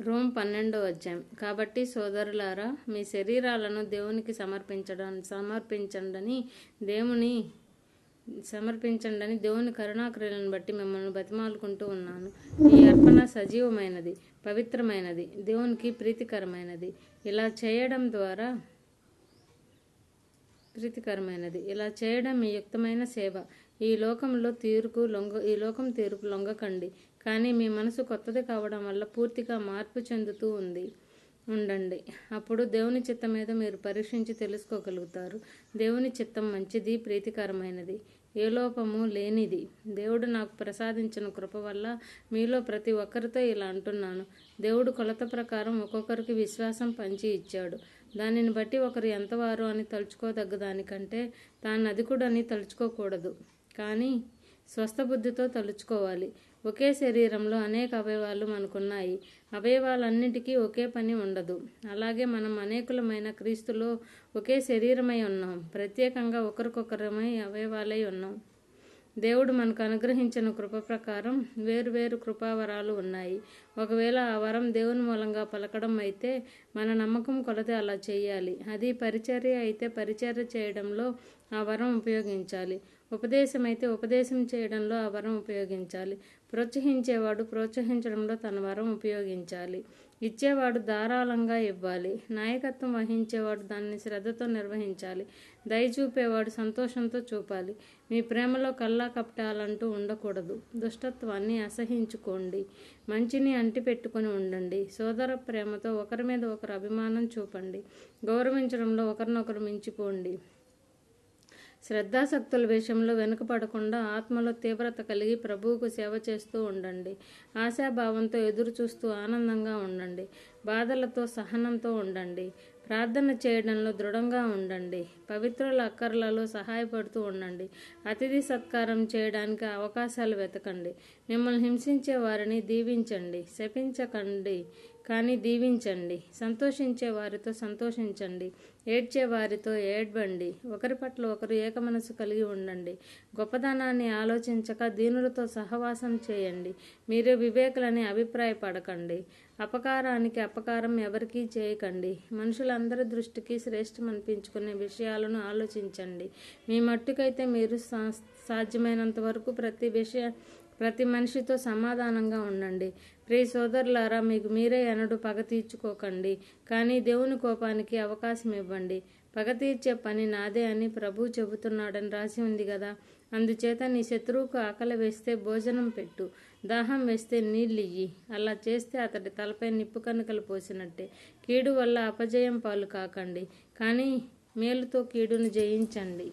Rome పన్నెండో అధ్యాయం. కాబట్టి సోదరులారా మీ శరీరాలను దేవునికి సమర్పించడం సమర్పించండని దేవుని సమర్పించండని దేవుని కరుణాక్రియలను బట్టి మిమ్మల్ని బతిమాలుకుంటూ ఉన్నాను. ఈ అర్పణ సజీవమైనది పవిత్రమైనది దేవునికి ప్రీతికరమైనది. ఇలా చేయడం ద్వారా ప్రీతికరమైనది. ఇలా చేయడం మీ యుక్తమైన సేవ. ఈ లోకంలో తీరుకు లొంగ ఈ లోకం తీరుకు లొంగకండి. కానీ మీ మనసు కొత్తది కావడం వల్ల పూర్తిగా మార్పు చెందుతూ ఉంది. ఉండండి. అప్పుడు దేవుని చిత్తం మీద మీరు పరీక్షించి తెలుసుకోగలుగుతారు. దేవుని చిత్తం మంచిది ప్రీతికరమైనది. ఏ లోపము లేనిది. దేవుడు నాకు ప్రసాదించిన కృప వల్ల మీలో ప్రతి ఒక్కరితో ఇలా అంటున్నాను. దేవుడు కొలత ప్రకారం ఒక్కొక్కరికి విశ్వాసం పంచి ఇచ్చాడు. దానిని బట్టి ఒకరు ఎంతవారు అని తలుచుకోదగ్గ దానికంటే తాను అధికుడని తలుచుకోకూడదు. కానీ స్వస్థ బుద్ధితో తలుచుకోవాలి. ఒకే శరీరంలో అనేక అవయవాలు మనకున్నాయి. అవయవాలన్నిటికీ ఒకే పని ఉండదు. అలాగే మనం అనేకులమైన క్రీస్తులో ఒకే శరీరమై ఉన్నాం. ప్రత్యేకంగా ఒకరికొకరమై అవయవాలై ఉన్నాం. దేవుడు మనకు అనుగ్రహించిన కృప ప్రకారం వేరువేరు కృపావరాలు ఉన్నాయి. ఒకవేళ ఆ వరం దేవుని మూలంగా పలకడం అయితే మన నమ్మకం కొలది అలా చేయాలి. అది పరిచర్య అయితే పరిచర్య చేయడంలో ఆ వరం ఉపయోగించాలి. ఉపదేశం అయితే ఉపదేశం చేయడంలో ఆ వరం ఉపయోగించాలి. ప్రోత్సహించేవాడు ప్రోత్సహించడంలో తన వరం ఉపయోగించాలి. ఇచ్చేవాడు ధారాళంగా ఇవ్వాలి. నాయకత్వం వహించేవాడు దాన్ని శ్రద్ధతో నిర్వహించాలి. దయ చూపేవాడు సంతోషంతో చూపాలి. మీ ప్రేమలో కల్లా కప్పాలంటూ ఉండకూడదు. దుష్టత్వాన్ని అసహించుకోండి. మంచిని అంటిపెట్టుకొని ఉండండి. సోదర ప్రేమతో ఒకరి మీద ఒకరు అభిమానం చూపండి. గౌరవించడంలో ఒకరినొకరు మించిపోండి. శ్రద్ధాశక్తుల విషయంలో వెనుకపడకుండా ఆత్మలో తీవ్రత కలిగి ప్రభువుకు సేవ చేస్తూ ఉండండి. ఆశాభావంతో ఎదురు చూస్తూ ఆనందంగా ఉండండి. బాధలతో సహనంతో ఉండండి. ప్రార్థన చేయడంలో దృఢంగా ఉండండి. పవిత్రుల అక్కర్లలో సహాయపడుతూ ఉండండి. అతిథి సత్కారం చేయడానికి అవకాశాలు వెతకండి. మిమ్మల్ని హింసించే వారిని దీవించండి. శపించకండి కానీ దీవించండి. సంతోషించే వారితో సంతోషించండి. ఏడ్చే వారితో ఏడ్బండి ఒకరి పట్ల ఒకరు ఏకమనసు కలిగి ఉండండి. గొప్పదనాన్ని ఆలోచించక దీనులతో సహవాసం చేయండి. మీరు వివేకులని అభిప్రాయపడకండి. అపకారానికి అపకారం ఎవరికీ చేయకండి. మనుషులందరి దృష్టికి శ్రేష్టం అనిపించుకునే విషయాలను ఆలోచించండి. మీ మట్టుకైతే మీరు సాధ్యమైనంత వరకు ప్రతి విషయ ప్రతి మనిషితో సమాధానంగా ఉండండి. ప్రియ సోదరులారా మీకు మీరే ఎనడు పగ తీర్చుకోకండి. కానీ దేవుని కోపానికి అవకాశం ఇవ్వండి. పగ తీర్చే పని నాదే అని ప్రభు చెబుతున్నాడని రాసి ఉంది కదా అందుచేత నీ శత్రువుకు ఆకలి వేస్తే భోజనం పెట్టు దాహం వేస్తే నీళ్ళియ్యి. అలా చేస్తే అతడి తలపై నిప్పు కనుకలు పోసినట్టే. కీడు వల్ల అపజయం పాలు కాకండి. కానీ మేలుతో కీడును జయించండి.